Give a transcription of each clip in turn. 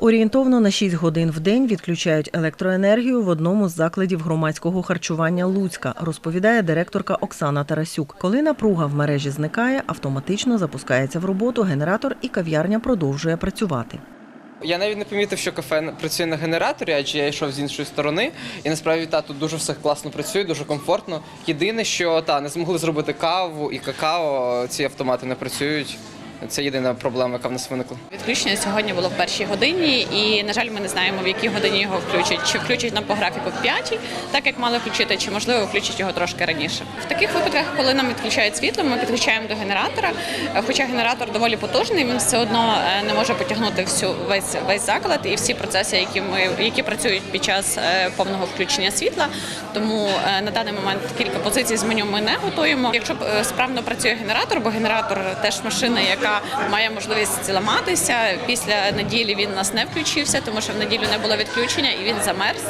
Орієнтовно на 6 годин в день відключають електроенергію в одному з закладів громадського харчування Луцька, розповідає директорка Оксана Тарасюк. Коли напруга в мережі зникає, автоматично запускається в роботу генератор і кав'ярня продовжує працювати. Я навіть не помітив, що кафе працює на генераторі, адже я йшов з іншої сторони. І насправді та тут дуже все класно працює, дуже комфортно. Єдине, що та не змогли зробити каву і какао. Ці автомати не працюють. Це єдина проблема, яка в нас виникла. Відключення сьогодні було в першій годині, і на жаль, ми не знаємо, в якій годині його включать. Чи включать нам по графіку в п'ятій, так як мали включити, чи можливо включать його трошки раніше. В таких випадках, коли нам відключають світло, ми підключаємо до генератора. Хоча генератор доволі потужний, він все одно е, не може потягнути всю весь весь заклад і всі процеси, які ми які працюють під час е, повного включення світла. Тому е, на даний момент кілька позицій з меню ми не готуємо. Якщо справно працює генератор, бо генератор теж машина, яка має можливість ламатися. Після неділі він нас не включився, тому що в неділю не було відключення і він замерз.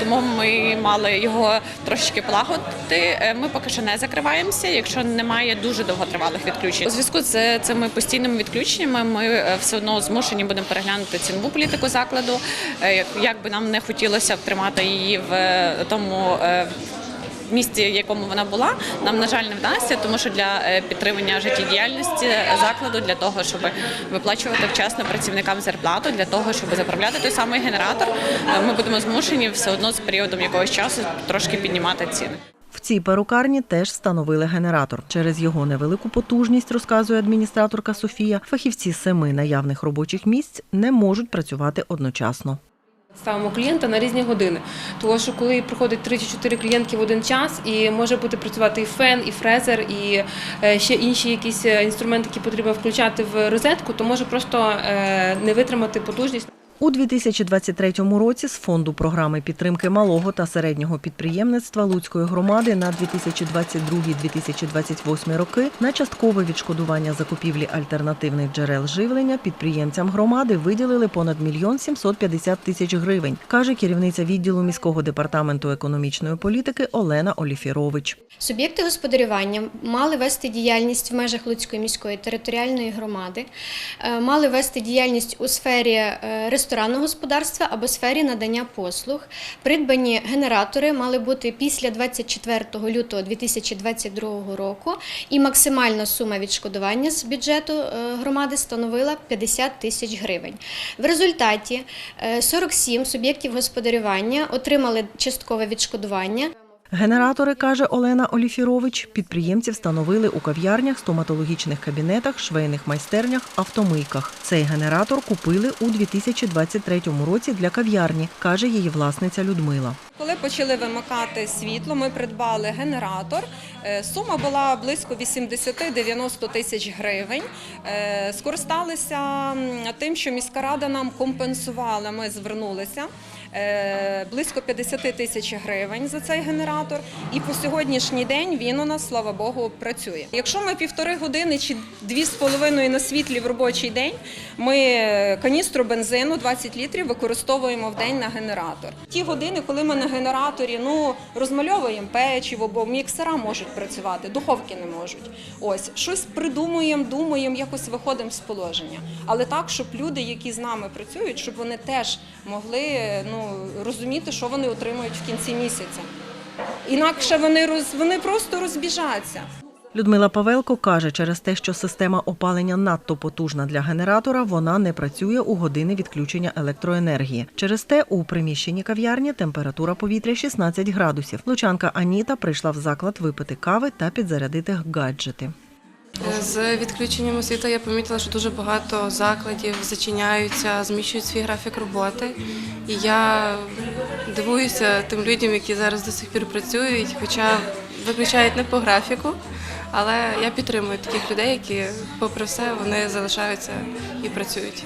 Тому ми мали його трошечки полагодити. Е, Ми поки що не закриваємося, якщо немає дуже довготривалих відключень. У зв'язку з цими постійними відключеннями ми е, все одно змушені будемо переглянути цінову політику закладу. Е, як- би нам не хотілося втримати її в тому. Е, місці, в якому вона була, нам на жаль не вдасться, тому що для е, підтримання життєдіяльності закладу, для того, щоб виплачувати вчасно працівникам зарплату, для того, щоб заправляти той самий генератор, е, ми будемо змушені все одно з періодом якогось часу трошки піднімати ціни. В цій перукарні теж встановили генератор. Через його невелику потужність, розказує адміністраторка Софія, фахівці семи наявних робочих місць не можуть працювати одночасно. Ставимо клієнта на різні години. Тому що коли приходить 3 чи 4 клієнтки в один час, і може бути працювати і фен, і фрезер, і е, ще інші якісь е, інструменти, які потрібно включати в розетку, то може просто е, не витримати потужність. У 2023 році з фонду програми підтримки малого та середнього підприємництва Луцької громади на 2022-2028 роки на часткове відшкодування закупівлі альтернативних джерел живлення підприємцям громади виділили понад мільйон 750 тисяч гривень, каже керівниця відділу міського департаменту економічної політики Олена Оліфірович. Суб'єкти господарювання мали вести діяльність в межах Луцької міської територіальної громади, е, мали вести діяльність у сфері е, ресторанного господарства або сфері надання послуг. Придбані генератори мали бути після 24 лютого 2022 року, і максимальна сума відшкодування з бюджету е, громади становила 50 тисяч гривень. В результаті е, 47 суб'єктів господарювання отримали часткове відшкодування. Генератори, каже Олена Оліфірович, підприємці встановили у кав'ярнях, стоматологічних кабінетах, швейних майстернях, автомийках. Цей генератор купили у 2023 році для кав'ярні, каже її власниця Людмила. Коли почали вимикати світло, ми придбали генератор. Е, Сума була близько 80-90 тисяч гривень. Е, Скористалися тим, що міська рада нам компенсувала. Ми звернулися. Е, Близько 50 тисяч гривень за цей генератор, і по сьогоднішній день він у нас, слава Богу, працює. Якщо ми півтори години чи дві з половиною на світлі в робочий день, ми каністру бензину 20 літрів використовуємо в день на генератор. Ті години, коли ми на генераторі ну розмальовуємо печиво, бо міксера можуть працювати, духовки не можуть. Ось щось придумуємо, думаємо, якось виходимо з положення. Але так, щоб люди, які з нами працюють, щоб вони теж могли ну розуміти, що вони отримують в кінці місяця. Інакше вони роз вони просто розбіжаться. Людмила Павелко каже, через те, що система опалення надто потужна для генератора, вона не працює у години відключення електроенергії. Через те у приміщенні кав'ярні температура повітря 16 градусів. Лучанка Аніта прийшла в заклад випити кави та підзарядити гаджети. З відключенням освіти я помітила, що дуже багато закладів зачиняються, зміщують свій графік роботи. І я дивуюся тим людям, які зараз до сих пір працюють, хоча виключають не по графіку. Але я підтримую таких людей, які, попри все, вони залишаються і працюють.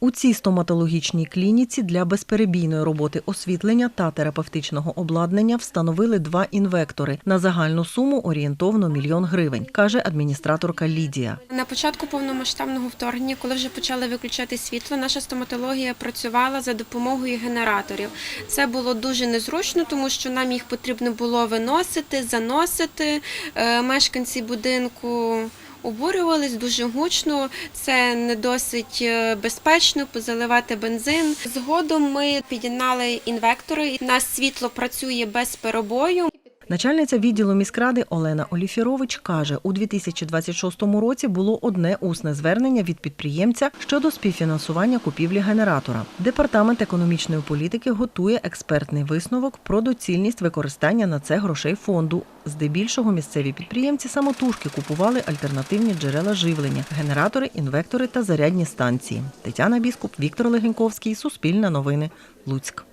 У цій стоматологічній клініці для безперебійної роботи освітлення та терапевтичного обладнання встановили два інвектори на загальну суму орієнтовно мільйон гривень, каже адміністраторка Лідія. На початку повномасштабного вторгнення, коли вже почали виключати світло, наша стоматологія працювала за допомогою генераторів. Це було дуже незручно, тому що нам їх потрібно було виносити, заносити. Е, Мешканці будинку обурювались дуже гучно. Це не досить е, безпечно позаливати бензин. Згодом ми підігнали інвектори. У нас світло працює без перебою. Начальниця відділу міськради Олена Оліфірович каже, у 2026 році було одне усне звернення від підприємця щодо співфінансування купівлі генератора. Департамент економічної політики готує експертний висновок про доцільність використання на це грошей фонду. Здебільшого місцеві підприємці самотужки купували альтернативні джерела живлення, генератори, інвектори та зарядні станції. Тетяна Біскуп, Віктор Легеньковський, Суспільне новини, Луцьк.